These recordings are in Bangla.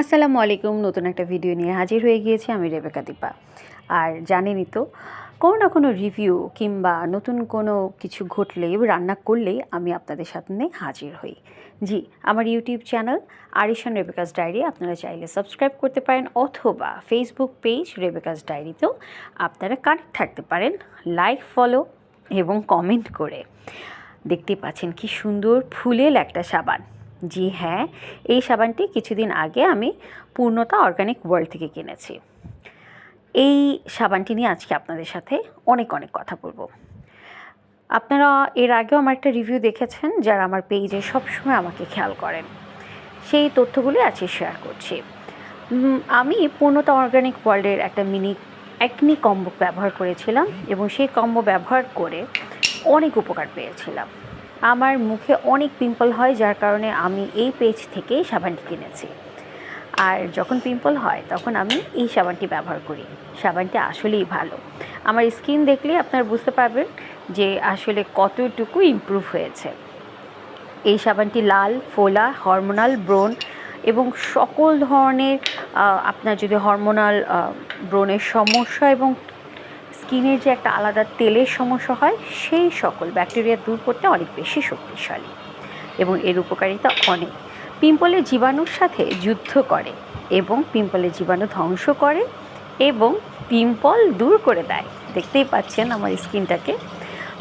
আসসালামু আলাইকুম, নতুন একটা ভিডিও নিয়ে হাজির হয়ে গিয়েছি আমি রেবেকা দীপা। আর জানেনই তো, কোনো না কোনো রিভিউ কিংবা নতুন কোনো কিছু ঘটলেই রান্না করলেই আমি আপনাদের সামনে হাজির হই। জি, আমার YouTube channel Arishan Rebecca's diary আপনারা চাইলে সাবস্ক্রাইব করতে পারেন অথবা ফেসবুক পেজ রেবেকাস ডায়েরিতেও আপনারা কানেক্ট থাকতে পারেন লাইক ফলো এবং কমেন্ট করে। দেখতে পাচ্ছেন কি সুন্দর ফুলেল একটা সাবান। জি হ্যাঁ এই সাবানটি কিছুদিন আগে আমি পূর্ণতা অর্গানিক ওয়ার্ল্ড থেকে কিনেছি। এই সাবানটি নিয়ে আজকে আপনাদের সাথে অনেক অনেক কথা বলব। আপনারা এর আগেও আমার একটা রিভিউ দেখেছেন, যারা আমার পেজে সবসময় আমাকে খেয়াল করেন। সেই তথ্যগুলি আজকে শেয়ার করছি। আমি পূর্ণতা অর্গানিক ওয়ার্ল্ডের একটা মিনি একনি কম্বো ব্যবহার করেছিলাম এবং সেই কম্বো ব্যবহার করে অনেক উপকার পেয়েছিলাম। আমার মুখে অনেক পিম্পল হয়, যার কারণে আমি এই পেজ থেকেই সাবানটি কিনেছি। আর যখন পিম্পল হয়, তখন আমি এই সাবানটি ব্যবহার করি। সাবানটি আসলেই ভালো। আমার স্কিন দেখলে আপনারা বুঝতে পারবেন যে আসলে কতটুকু ইমপ্রুভ হয়েছে। এই সাবানটি লাল, ফোলা হরমোনাল ব্রণ এবং সকল ধরনের আপনার যদি হরমোনাল ব্রণের সমস্যা এবং স্কিনের যে একটা আলাদা তেলের সমস্যা হয়, সেই সকল ব্যাকটেরিয়া দূর করতে অনেক বেশি শক্তিশালী এবং এর উপকারিতা অনেক। পিম্পলের জীবাণুর সাথে যুদ্ধ করে এবং পিম্পলের জীবাণু ধ্বংস করে এবং পিম্পল দূর করে দেয়। দেখতেই পাচ্ছেন আমার স্কিনটাকে।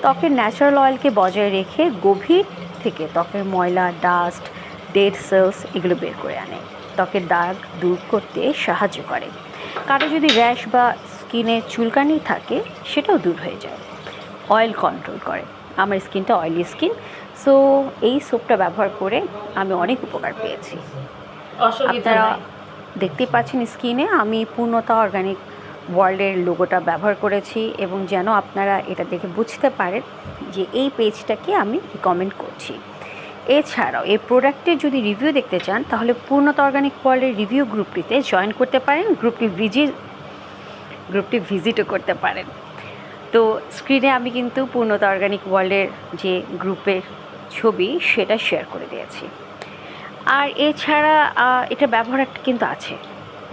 ত্বকের ন্যাচারাল অয়েলকে বজায় রেখে গভীর থেকে ত্বকের ময়লা, ডাস্ট, ডেড সেলস এগুলো বের করে আনে। ত্বকের দাগ দূর করতে সাহায্য করে। কারও যদি র্যাশ বা স্কিনে চুলকানি থাকে সেটাও দূর হয়ে যায়। অয়েল কন্ট্রোল করে। আমার স্কিনটা অয়েলি স্কিন সো এই সোপটা ব্যবহার করে আমি অনেক উপকার পেয়েছি। আপনারা নাই। দেখতেই পাচ্ছেন স্কিনে আমি পূর্ণতা অর্গানিক ওয়ার্ল্ডের লোগোটা ব্যবহার করেছি এবং যেন আপনারা এটা দেখে বুঝতে পারেন যে এই পেজটাকে আমি রিকমেন্ড করছি। এছাড়াও এই প্রোডাক্টের যদি রিভিউ দেখতে চান তাহলে পূর্ণতা অর্গানিক ওয়ার্ল্ডের রিভিউ গ্রুপটিতে জয়েন করতে পারেন। গ্রুপটি ভিজি গ্রুপটি ভিজিটও করতে পারেন। তো স্ক্রিনে আমি কিন্তু পূর্ণতা অর্গানিক ওয়ার্ল্ডের যে গ্রুপের ছবি, সেটা শেয়ার করে দিয়েছি। আর এছাড়া এটা ব্যবহার একটা কিন্তু আছে।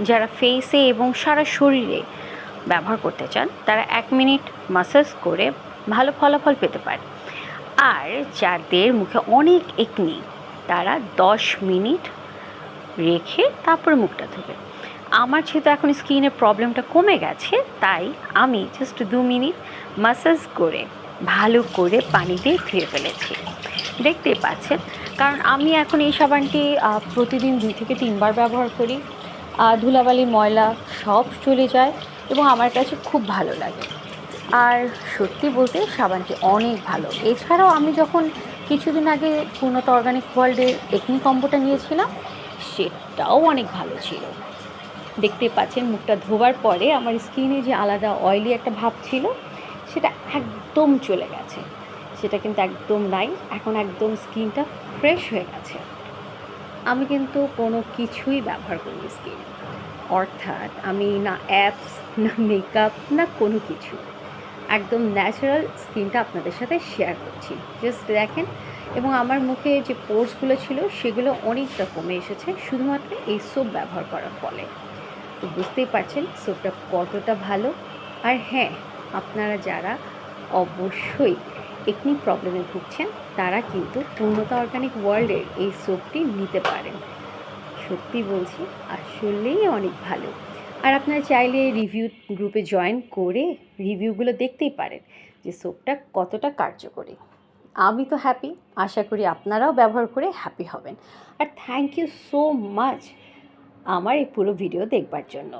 যারা ফেসে এবং সারা শরীরে ব্যবহার করতে চান, তারা এক মিনিট মাসাজ করে ভালো ফলাফল পেতে পারে আর যাদের মুখে অনেক একনি তারা দশ মিনিট রেখে তারপরে মুখটা ধোবে আমার যেহেতু এখন স্কিনের প্রবলেমটা কমে গেছে, তাই আমি জাস্ট দু মিনিট মাসাজ করে, ভালো করে পানি দিয়ে ধুয়ে ফেলেছি। দেখতেই পাচ্ছেন, কারণ আমি এখন এই সাবানটি প্রতিদিন দুই থেকে তিনবার ব্যবহার করি। ধুলাবালি, ময়লা সব চলে যায় এবং আমার কাছে খুব ভালো লাগে। আর সত্যি বলতে সাবানটি অনেক ভালো। এছাড়াও আমি যখন কিছুদিন আগে পূর্ণতা অর্গানিক ওয়ার্ল্ডের একনি কম্বোটা নিয়েছিলাম, সেটাও অনেক ভালো ছিল। দেখতে পাচ্ছেন মুখটা ধোবার পরে আমার স্কিনে যে আলাদা অয়েলি একটা ভাব ছিল, সেটা একদম চলে গেছে। সেটা কিন্তু একদম নাই, এখন একদম স্কিনটা ফ্রেশ হয়ে গেছে। আমি কিন্তু কোনো কিছুই ব্যবহার করি স্কিনে। অর্থাৎ আমি না অ্যাপস না মেকআপ না কোনো কিছু। একদম ন্যাচারাল স্কিনটা আপনাদের সাথে শেয়ার করছি। জাস্ট দেখেন, এবং আমার মুখে যে পোর্সগুলো ছিল, সেগুলো অনেকটা কমে এসেছে, শুধুমাত্র এই সোপ ব্যবহার করার ফলে। তো বুঝতেই পারছেন সোপটা কতটা ভালো। আর হ্যাঁ আপনারা যারা অবশ্যই একনি প্রবলেমে ভুগছেন, তারা কিন্তু পূর্ণতা অর্গানিক ওয়ার্ল্ডের এই সোপটি নিতে পারেন। সত্যি বলছি, আসলেই অনেক ভালো। আর আপনারা চাইলে রিভিউ গ্রুপে জয়েন করে রিভিউগুলো দেখতেই পারেন যে সোপটা কতটা কার্যকরী। আমি তো হ্যাপি আশা করি আপনারাও ব্যবহার করে হ্যাপি হবেন। আর থ্যাংক ইউ সো মাচ আমার এই পুরো ভিডিও দেখবার জন্য।